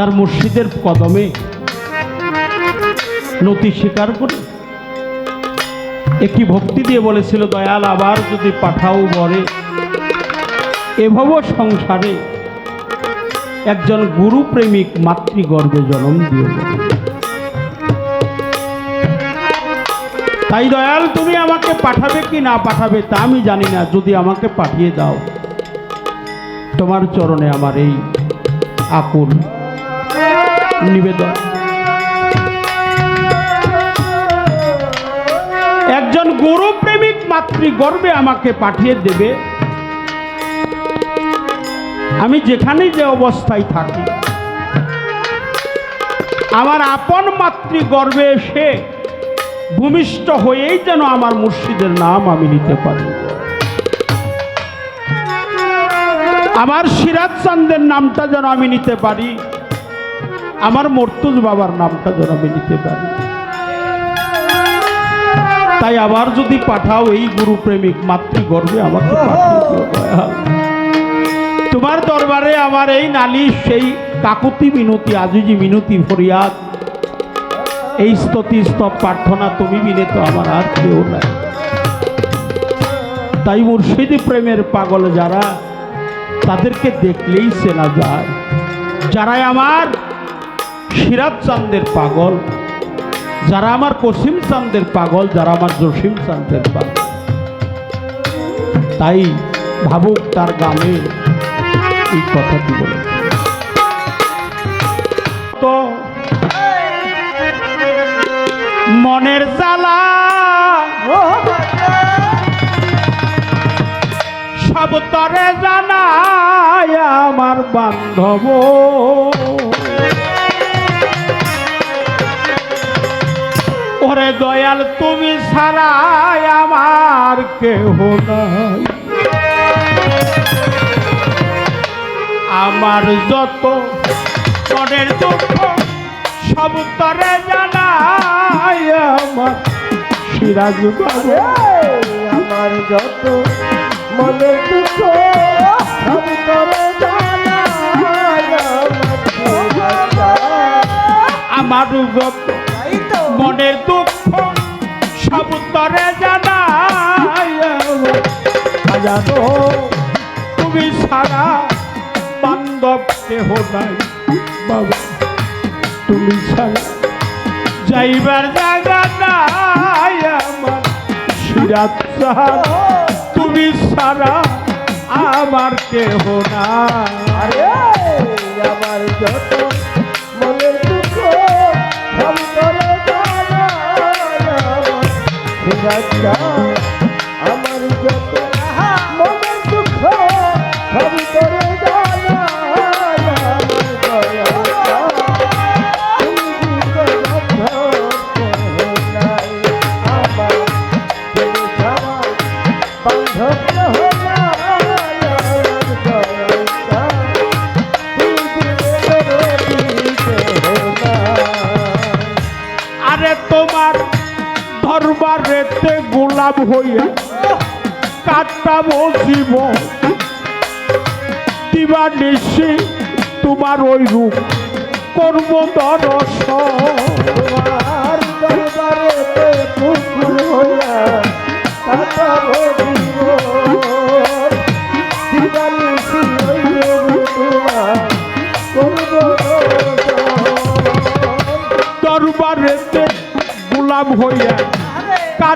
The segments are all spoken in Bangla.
তার মুর্শিদের কদমে নতি স্বীকার করে। একটি ভক্তি দিয়ে বলেছিল, দয়াল, আবার যদি পাঠাও বরে। এভব সংসারে একজন গুরু প্রেমিক মাতৃগর্ভে জন্ম বলে। তাই দয়াল, তুমি আমাকে পাঠাবে কি না পাঠাবে তা আমি জানি না। যদি আমাকে পাঠিয়ে দাও, তোমার চরণে আমার এই আকুল নিবেদন। একজন গুরু প্রেমিক মাতৃগর্ভে আমাকে পাঠিয়ে দেবে। আমি যেখানেই যে অবস্থায় থাকি। আমার আপন মাতৃগর্ভে এসে ভূমিষ্ঠ হয়েই যেন আমার মুর্শিদের নাম আমি নিতে পারি। আমার সিরাজ চান্দের নামটা যেন আমি নিতে পারি। আমার মর্তুজ বাবার নামটা যেন আমি নিতে পারি। তাই আবার যদি পাঠাও এই গুরু প্রেমিক মাতৃগর্ভে আমাকে তোমার দরবারে আমার এই নালিশ সেই কাকুতি মিনতি, আজিজি মিনতি, ফরিয়াদ, এই স্তুতি, স্তব প্রার্থনা তুমি মিলে তো আমার আর কেউ নাই। তাই মুর্শিদি প্রেমের পাগল যারা, তাদেরকে দেখলেই চেনা যায়। যারাই আমার সিরাজ চান্দের পাগল, যারা আমার কসিম চান্দের পাগল, যারা আমার জসিম চান্দের পাগল। তাই ভাবুক তার গানে এই কথাটি বলে। তো মনের জ্বালা, সব তরে জানায় আমার বান্ধব। ওরে দয়াল তুমি ছাড়াই আমার কেহ নাই। আমার যত মনের দুঃখ সব তরে জানাই আমার সিরাজ বাবু আমার যত মনের দুঃখ সব করে জানাই আমার আমার যত মনের দুঃখ সব তরে জানাই। জানো তুমি সারা বান্ধব কেহ নাই। বাবা, তুমি সারা যাইবার জায়গা নাই আমার। সিরাজ তুমি সারা আমার কেহ না আমার যত সিরাজটা আমার যত গোলাপ হইয়া কাটতাম বসিব দিবার নিশি তোমার ওই রূপ। করব পুকুর হইয়া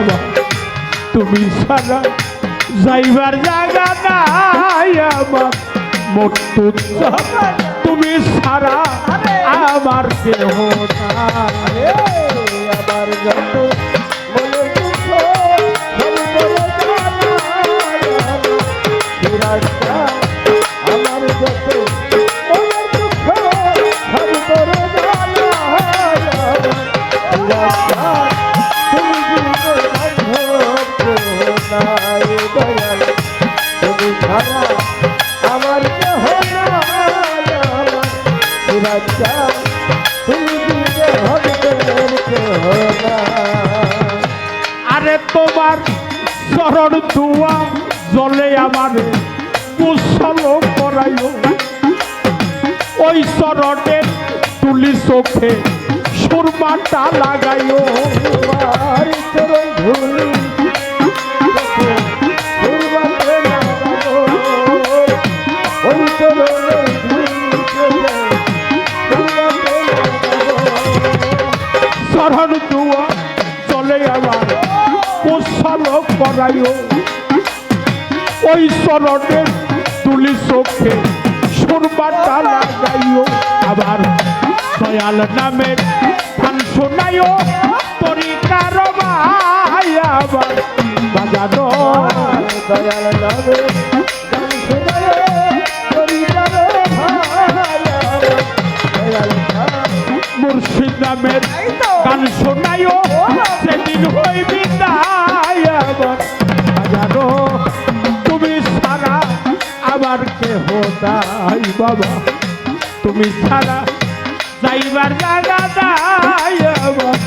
বাবা তুমি সারা যাইবার জায়গা নাই আমার। মৃত্যু তুমি সারা আমার আরে। আমার যত আরে তোমার চরণ ধোয়া জলে আমার কুশল করাইও ওই চরণের তুলি চোখে সুরমাটা লাগাইও। চরণ করাইও। ওই চরণের তুলি চোখে সুরমাটা লাগাইও আবার দয়াল নামের গান শোনাইও। তরিকার আবার বাজানো। দয়াল নামে গান শোনায় পরিবার ভাই আমার। দয়াল নামে। মুর্শিদ নামের গান শোনাইও। সেদিন হইবি আবার কেহ দাই বাবা। তুমি সারা যাইবার জায়গা দাই আবার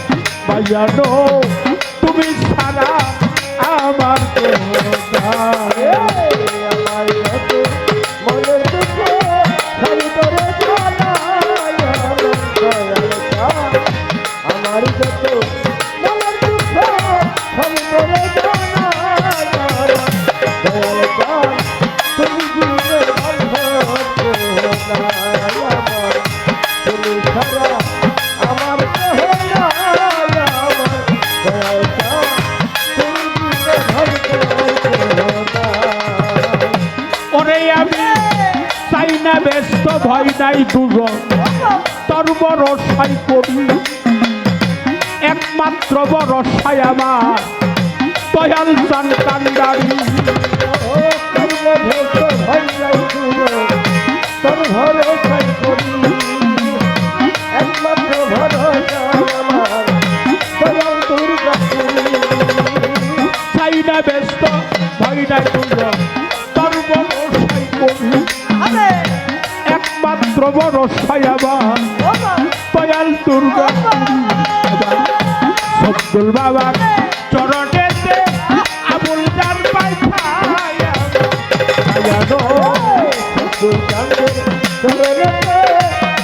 বাজানো তুমি সারা আমার কেহ আমার যত আমার। না ব্যস্ত ভয় নাই দুজন। তোর বরসাই করি একমাত্র বরসাই আমার। দয়াল চান দুর্গা ব্যস্ত, ভয় নাই দুজন।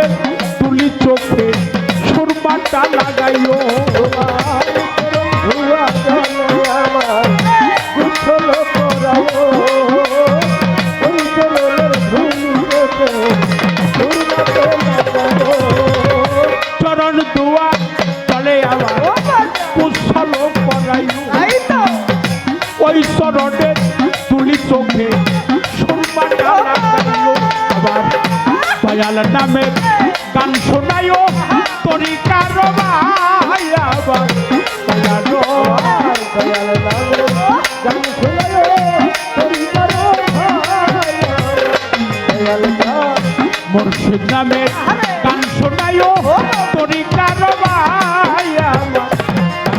চরণের তুলি চোখে, সুরমাটা লাগাইও চরণ দুয়া চলে আবার ওই চরণের তুলি চোখে, সুরমাটা লাগাইও আবার দয়াল নামে গান শোনাইও তরিকার ভাই আবার দয়ালো নামে গান মুর্শিদ নামে গান ভাই আমার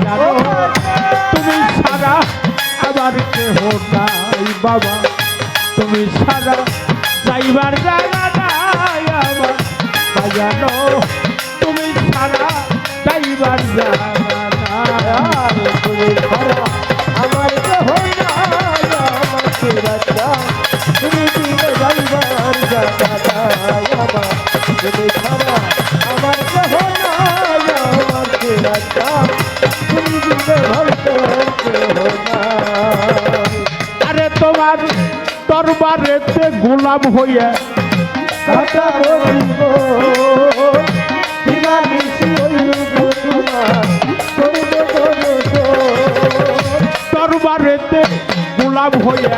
দয়ালো। তুমি ছাড়া আবার কেহ নাই বাবা। তুমি ছাড়া আরে তোমার দরবারেতে গোলাম হইয়া দরবারেতে গোলাম হইয়া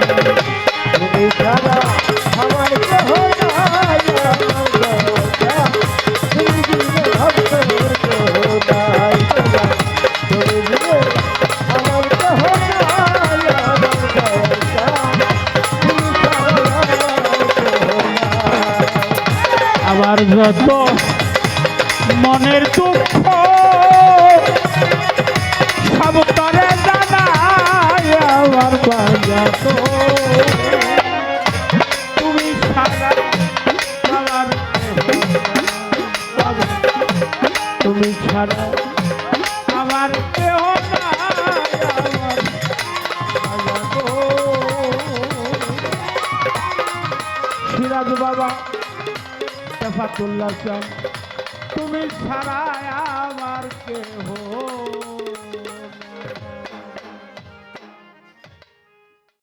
যত মনের দুঃখ সব তরে জানাই আমার বাজাত তুমি নাই। তুমি ছাড়া আমার কেহ। সিরাজ বাবা তেফাতুল্লাহ চান তুমি ছাড়ায় আমার কেহ